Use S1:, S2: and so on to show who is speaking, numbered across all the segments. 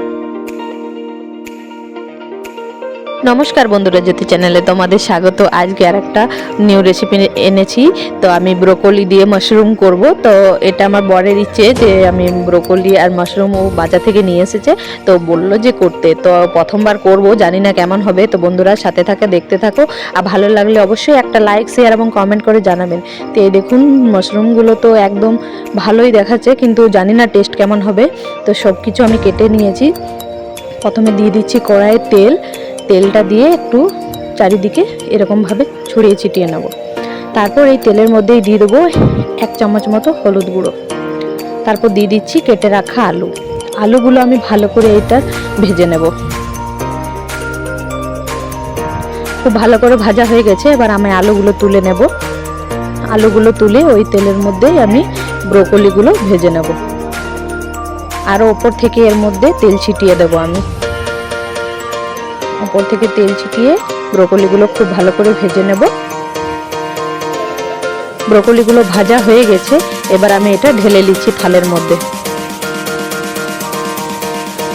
S1: thank you নমস্কার বন্ধুরা, জ্যোতি চ্যানেলে তোমাদের স্বাগত। আজকে আর একটা নিউ রেসিপি এনেছি। তো আমি ব্রোকলি দিয়ে মাশরুম করব। তো এটা আমার বরের ইচ্ছে যে আমি ব্রোকলি আর মাশরুম ও বাজার থেকে নিয়ে এসেছে। তো বলল যে করতে। তো প্রথমবার করব, জানি না কেমন হবে। তো বন্ধুরা, সাথে থাকে, দেখতে থাকো। আর ভালো লাগলে অবশ্যই একটা লাইক শেয়ার এবং কমেন্ট করে জানাবেন। তো এই দেখুন মাশরুমগুলো তো একদম ভালোই দেখাচ্ছে, কিন্তু জানি না টেস্ট কেমন হবে। তো সব কিছু আমি কেটে নিয়েছি। প্রথমে দিয়ে দিচ্ছি কড়াইয়ের তেল। তেলটা দিয়ে একটু চারিদিকে এরকমভাবে ছড়িয়ে ছিটিয়ে নেব। তারপর এই তেলের মধ্যেই দিয়ে দেবো এক চামচ মতো হলুদ গুঁড়ো। তারপর দিয়ে দিচ্ছি কেটে রাখা আলু। আলুগুলো আমি ভালো করে এটা ভেজে নেব। খুব ভালো করে ভাজা হয়ে গেছে, এবার আমি আলুগুলো তুলে নেব। আলুগুলো তুলে ওই তেলের মধ্যেই আমি ব্রোকলিগুলো ভেজে নেব। আরও ওপর থেকে এর মধ্যে তেল ছিটিয়ে দেবো আমি। উপর থেকে তেল ছিটিয়ে ব্রোকলিগুলো খুব ভালো করে ভেজে নেব। ব্রোকলিগুলো ভাজা হয়ে গেছে, এবার আমি এটা ঢেলে নিচ্ছি থালের মধ্যে।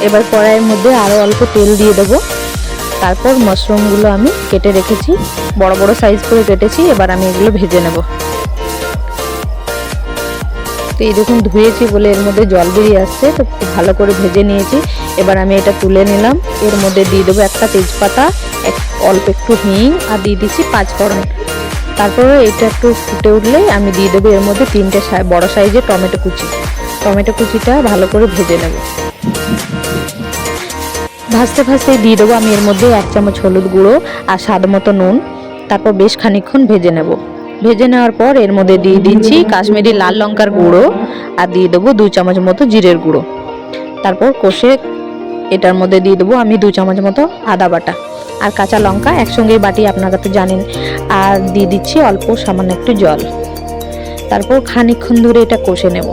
S1: এবার কড়াইয়ের মধ্যে আরও অল্প তেল দিয়ে দেবো। তারপর মাশরুমগুলো আমি কেটে রেখেছি, বড় বড় সাইজ করে কেটেছি, এবার আমি এগুলো ভেজে নেব। তো এই দেখুন ধুয়েছি বলে এর মধ্যে জল বেরিয়ে আসছে, তো খুব ভালো করে ভেজে নিয়েছি। এবার আমি এটা তুলে নিলাম। এর মধ্যে দিয়ে দেবো একটা তেজপাতা, এক অল্প একটু হিং, আর দিয়ে দিচ্ছি পাঁচফোড়ন তারপরে এটা একটু ফুটে উঠলে আমি দিয়ে দেবো এর মধ্যে তিনটে বড় সাইজের টমেটো কুচি। টমেটো কুচিটা ভালো করে ভেজে নেব। ভাজতে ভাজতে দিয়ে দেবো আমি এর মধ্যে এক চামচ হলুদ গুঁড়ো আর স্বাদ মতো নুন। তারপর বেশ খানিকক্ষণ ভেজে নেব। ভেজে নেওয়ার পর এর মধ্যে দিয়ে দিচ্ছি কাশ্মীরি লাল লঙ্কার গুঁড়ো আর দিয়ে দেবো দু চামচ মতো জিরের গুঁড়ো। তারপর কষে এটার মধ্যে দিয়ে দেবো আমি দু চামচ মতো আদা বাটা আর কাঁচা লঙ্কা একসঙ্গেই বাটি আপনারা তো জানেন। আর দিয়ে দিচ্ছি অল্প সামান্য একটু জল। তারপর খানিকক্ষণ ধরে এটা কষে নেব।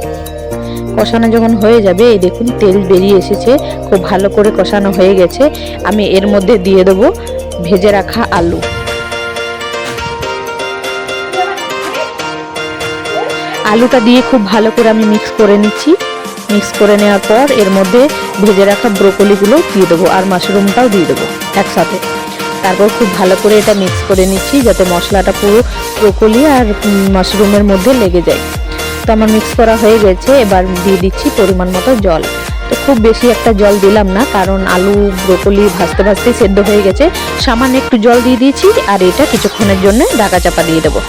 S1: কষানো যখন হয়ে যাবে, এই দেখুন তেল বেরিয়ে এসেছে, খুব ভালো করে কষানো হয়ে গেছে। আমি এর মধ্যে দিয়ে দেবো ভেজে রাখা আলু। আলুটা দিয়ে খুব ভালো করে আমি মিক্স করে নিচ্ছি। মিক্স করে নেওয়ার পর এর মধ্যে ভেজে রাখা ব্রোকলিগুলো দিয়ে দেবো আর মাশরুমটাও দিয়ে দেবো একসাথে। তারপর খুব ভালো করে এটা মিক্স করে নিচ্ছি যাতে মশলাটা পুরো ব্রোকলি আর মাশরুমের মধ্যে লেগে যায়। তো আমার মিক্স করা হয়ে গেছে, এবার দিয়ে দিচ্ছি পরিমাণ মতো জল। তো খুব বেশি একটা জল দিলাম না, কারণ আলু ব্রোকলি ভাজতে ভাজতে সেদ্ধ হয়ে গেছে। সামান্য একটু জল দিয়ে দিয়েছি আর এটা কিছুক্ষণের জন্য ঢাকা চাপা দিয়ে দেবো।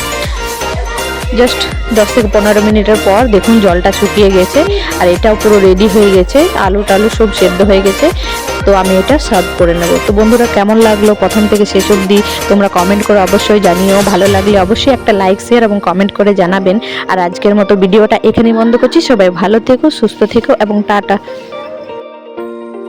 S1: জাস্ট দশ থেকে পনেরো মিনিটের পর দেখুন জলটা শুকিয়ে গেছে, আর এটাও পুরো রেডি হয়ে গেছে, আলু টালু সব সেদ্ধ হয়ে গেছে, তো আমি এটা সার্ভ করে নেব। তো বন্ধুরা, কেমন লাগল? প্রথম থেকে শেষ অবধি তোমরা কমেন্ট করে অবশ্যই জানিও। ভালো লাগলে অবশ্যই একটা লাইক শেয়ার এবং কমেন্ট করে জানাবেন। আর আজকের মতো ভিডিওটা এখানেই বন্ধ করছি। সবাই ভালো থেকো, সুস্থ থেকো এবং টাটা।